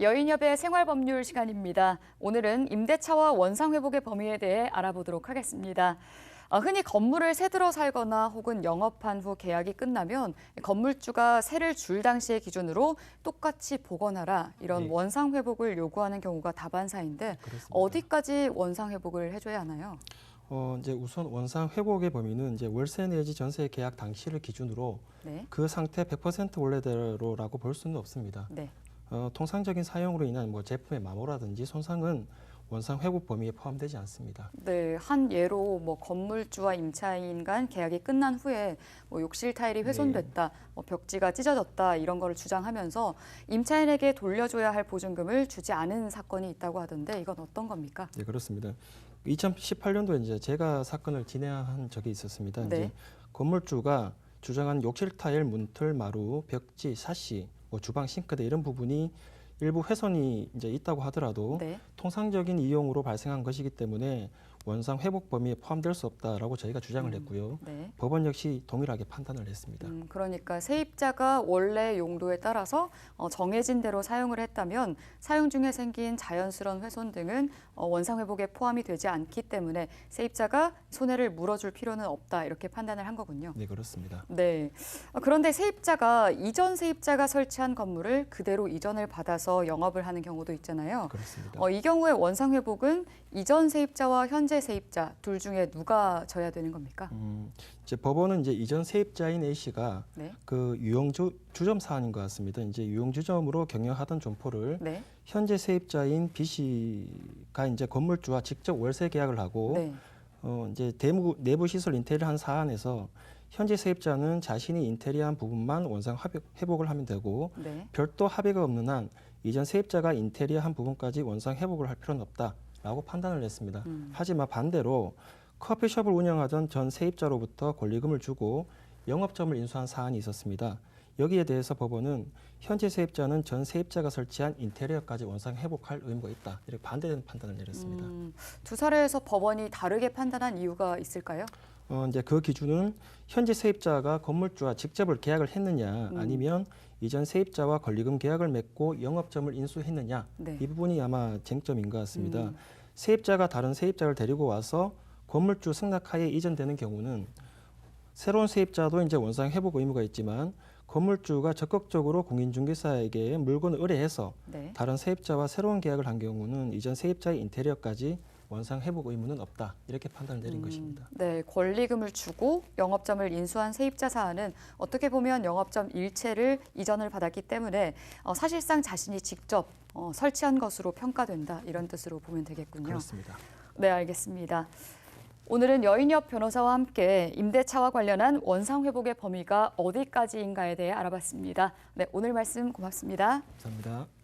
여인협의 생활법률 시간입니다. 오늘은 임대차와 원상회복의 범위에 대해 알아보도록 하겠습니다. 어, 흔히 건물을 새 들어 살거나 혹은 영업한 후 계약이 끝나면 건물주가 세를 줄 당시의 기준으로 똑같이 복원하라 이런 네. 원상회복을 요구하는 경우가 다반사인데 그렇습니다. 어디까지 원상회복을 해줘야 하나요? 어, 이제 우선 원상 회복의 범위는 이제 월세 내지 전세 계약 당시를 기준으로 네. 그 상태 100% 원래대로라고 볼 수는 없습니다. 네. 어, 통상적인 사용으로 인한 뭐 제품의 마모라든지 손상은 원상 회복 범위에 포함되지 않습니다. 네, 한 예로 뭐 건물주와 임차인 간 계약이 끝난 후에 뭐 욕실 타일이 훼손됐다, 뭐 벽지가 찢어졌다 이런 거를 주장하면서 임차인에게 돌려줘야 할 보증금을 주지 않은 사건이 있다고 하던데 이건 어떤 겁니까? 네, 그렇습니다. 2018년도에 이제 제가 사건을 진행한 적이 있었습니다. 네. 이제 건물주가 주장한 욕실 타일, 문틀, 마루, 벽지, 사시, 뭐 주방 싱크대 이런 부분이 일부 훼손이 이제 있다고 하더라도 네. 통상적인 이용으로 발생한 것이기 때문에 원상 회복 범위에 포함될 수 없다라고 저희가 주장을 했고요. 네. 법원 역시 동일하게 판단을 했습니다. 음, 그러니까 세입자가 원래 용도에 따라서 어, 정해진 대로 사용을 했다면 사용 중에 생긴 자연스러운 훼손 등은 어, 원상 회복에 포함이 되지 않기 때문에 세입자가 손해를 물어줄 필요는 없다 이렇게 판단을 한 거군요. 네, 그렇습니다. 네. 어, 그런데 세입자가 이전 세입자가 설치한 건물을 그대로 이전을 받아서 영업을 하는 경우도 있잖아요. 그렇습니다. 어, 이 경우에 원상 회복은 이전 세입자와 현재 세입자 둘 중에 누가 져야 되는 겁니까? 음, 이제 법원은 이제 이전 세입자인 A 씨가 네. 그 유용주 주점 사안인 것 같습니다. 이제 유용주점으로 경영하던 점포를 네. 현재 세입자인 B 씨가 이제 건물주와 직접 월세 계약을 하고 네. 어 이제 대무, 내부 시설 인테리어 한 사안에서 현재 세입자는 자신이 인테리어한 부분만 원상 합의, 회복을 하면 되고 네. 별도 합의가 없는 한 이전 세입자가 인테리어 한 부분까지 원상 회복을 할 필요는 없다 라고 판단을 했습니다. 음. 하지만 반대로 커피숍을 운영하던 전 세입자로부터 권리금을 주고 영업점을 인수한 사안이 있었습니다. 여기에 대해서 법원은 현재 세입자는 전 세입자가 설치한 인테리어까지 원상 회복할 의무가 있다. 이렇게 반대되는 판단을 내렸습니다. 음, 두 사례에서 법원이 다르게 판단한 이유가 있을까요? 어, 이제 그 기준은 현재 세입자가 건물주와 직접을 계약을 했느냐 음. 아니면 이전 세입자와 권리금 계약을 맺고 영업점을 인수했느냐 네. 이 부분이 아마 쟁점인 것 같습니다. 음. 세입자가 다른 세입자를 데리고 와서 건물주 승낙하에 이전되는 경우는 새로운 세입자도 이제 원상 회복 의무가 있지만 건물주가 적극적으로 공인중개사에게 물건을 의뢰해서 네. 다른 세입자와 새로운 계약을 한 경우는 이전 세입자의 인테리어까지 원상 회복 의무는 없다 이렇게 판단을 내린 음, 것입니다. 네, 권리금을 주고 영업점을 인수한 세입자 사안은 어떻게 보면 영업점 일체를 이전을 받았기 때문에 어, 사실상 자신이 직접 어, 설치한 것으로 평가된다 이런 뜻으로 보면 되겠군요. 그렇습니다. 네, 알겠습니다. 오늘은 여인협 변호사와 함께 임대차와 관련한 원상 회복의 범위가 어디까지인가에 대해 알아봤습니다. 네, 오늘 말씀 고맙습니다. 감사합니다.